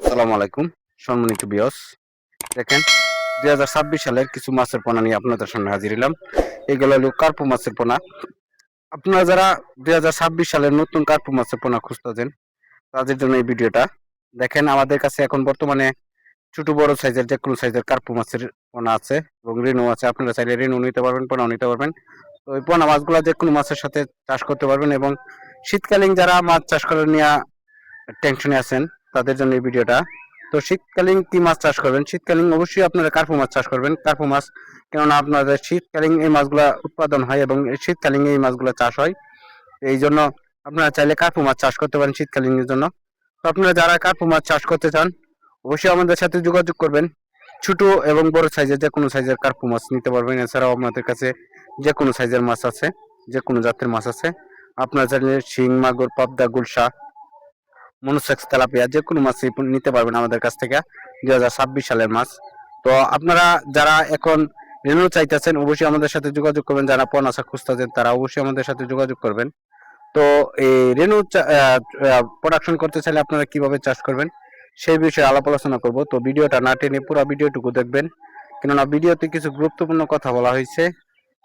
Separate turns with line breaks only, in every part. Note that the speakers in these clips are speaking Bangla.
আসসালামু আলাইকুম, সম্মানিত বিয়স দেখেন, দুই হাজার ছাব্বিশ সালের কিছু মাছের পোনা নিয়ে আপনাদের সামনে হাজির হলাম এগুলো হলো কার্পু মাছের পোনা। আপনারা যারা দুই হাজার ছাব্বিশ সালের নতুন কার্পু মাছের পোনা খুঁজতেছেন, তাদের জন্য এই ভিডিওটা। দেখেন, আমাদের কাছে এখন বর্তমানে ছোট বড় সাইজের যে কোনো সাইজের কার্পু মাছের পোনা আছে এবং রেনু আছে। আপনারা চাইলে রেনু নিতে পারবেন, পোনাও নিতে পারবেন। তো ওই পোনা মাছগুলো যে কোনো মাছের সাথে চাষ করতে পারবেন এবং শীতকালীন যারা মাছ চাষ করে নিয়ে টেনশনে আছেন তাদের জন্য এই ভিডিওটা। তো শীতকালীন কি মাছ চাষ করবেন? শীতকালীন অবশ্যই আপনারা কার্পু মাছ চাষ করবেন, কার্পু মাছ। কেননা আপনাদের শীতকালীন এই মাছগুলা উৎপাদন হয় এবং শীতকালীন এই মাছগুলো চাষ হয়। এই জন্য আপনারা চাইলে কার্পু মাছ চাষ করতে পারেন শীতকালীনের জন্য। তো আপনারা যারা কার্পু মাছ চাষ করতে চান, অবশ্যই আমাদের সাথে যোগাযোগ করবেন। ছোট এবং বড় সাইজের যে কোনো সাইজের কার্পু মাছ নিতে পারবেন। এছাড়াও আপনাদের কাছে যে কোনো সাইজের মাছ আছে যে কোনো জাতের মাছ আছে। আপনারা চাইলে শিং, মাগুর, পাবদা, গুলশা মনোসেক্স তেলাপিয়া যে কোনো মাছই নিতে পারবেন আমাদের কাছ থেকে দুই হাজার ছাব্বিশ সালের মাছ। তো আপনারা যারা এখন রেনু চাইতেছেন, অবশ্যই আমাদের সাথে যোগাযোগ করবেন। যারা পনাশা খুঁজতেছেন, তারা অবশ্যই আমাদের সাথে যোগাযোগ করবেন। তো এই রেনু প্রোডাকশন করতে চাইলে আপনারা কীভাবে চাষ করবেন, সেই বিষয়ে আলাপ আলোচনা করব। তো ভিডিওটা না টেনে পুরো ভিডিওটুকু দেখবেন। কেননা ভিডিওতে কিছু গুরুত্বপূর্ণ কথা বলা হয়েছে।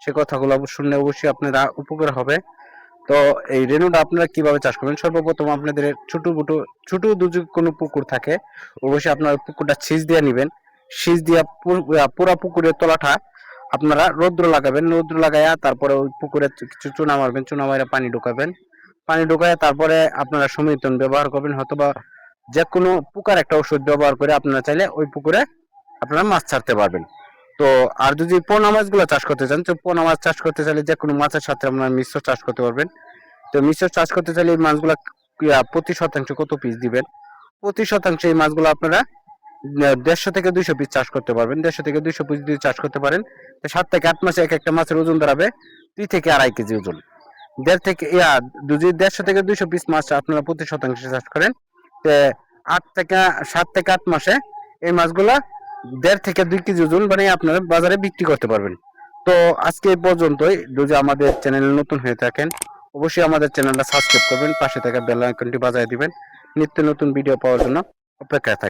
সে কথাগুলো শুনলে অবশ্যই আপনারা উপকার হবে। তো এই রেনুটা আপনারা কীভাবে চাষ করবেন? সর্বপ্রথম আপনাদের ছোট ছোট ছোট যদি কোনো পুকুর থাকে, অবশ্যই আপনার পুকুরটা সিজ দিয়ে নেবেন। সিজ দিয়া পুরা পুকুরের তলাটা আপনারা রৌদ্র লাগাবেন। রৌদ্র লাগাইয়া তারপরে ওই পুকুরে কিছু চুনা মারবেন। চুনা মারে পানি ঢুকাবেন। পানি ঢুকায় তারপরে আপনারা সমিতন ব্যবহার করবেন। অথবা যে কোনো পোকার একটা ওষুধ ব্যবহার করে আপনারা চাইলে ওই পুকুরে আপনারা মাছ ছাড়তে পারবেন। তো আর যদি পোনা মাছগুলো চাষ করতে চান, তো পোনা মাছ চাষ করতে চাইলে যে কোনো মাছের সাথে আপনারা মিশ্র চাষ করতে পারবেন। তো মিশ্র চাষ করতে চাইলে এই মাছগুলা প্রতি শতাংশ কত পিস দিবেন? প্রতি শতাংশ এই মাছগুলো আপনারা দেড়শো থেকে দুইশো পিস চাষ করতে পারবেন। দেড়শো থেকে দুইশো পিস যদি চাষ করতে পারেন, তো সাত থেকে আট মাসে এক একটা মাছের ওজন দাঁড়াবে দুই থেকে আড়াই কেজি ওজন। দেড় থেকে যদি দেড়শো থেকে দুইশো পিস মাছ আপনারা প্রতি শতাংশে চাষ করেন আট থেকে, সাত থেকে আট মাসে এই মাছগুলা দেড় থেকে দুই কেজি ওজন মানে আপনারা বাজারে বিক্রি করতে পারবেন। তো আজকে এই পর্যন্তই। যদি আমাদের চ্যানেল নতুন হয়ে থাকেন, অবশ্যই আমাদের চ্যানেলটা সাবস্ক্রাইব করবেন, পাশে থাকা বেল আইকনটি বাজায় দিবেন। নিত্য নতুন ভিডিও পাওয়ার জন্য অপেক্ষায় থাকবেন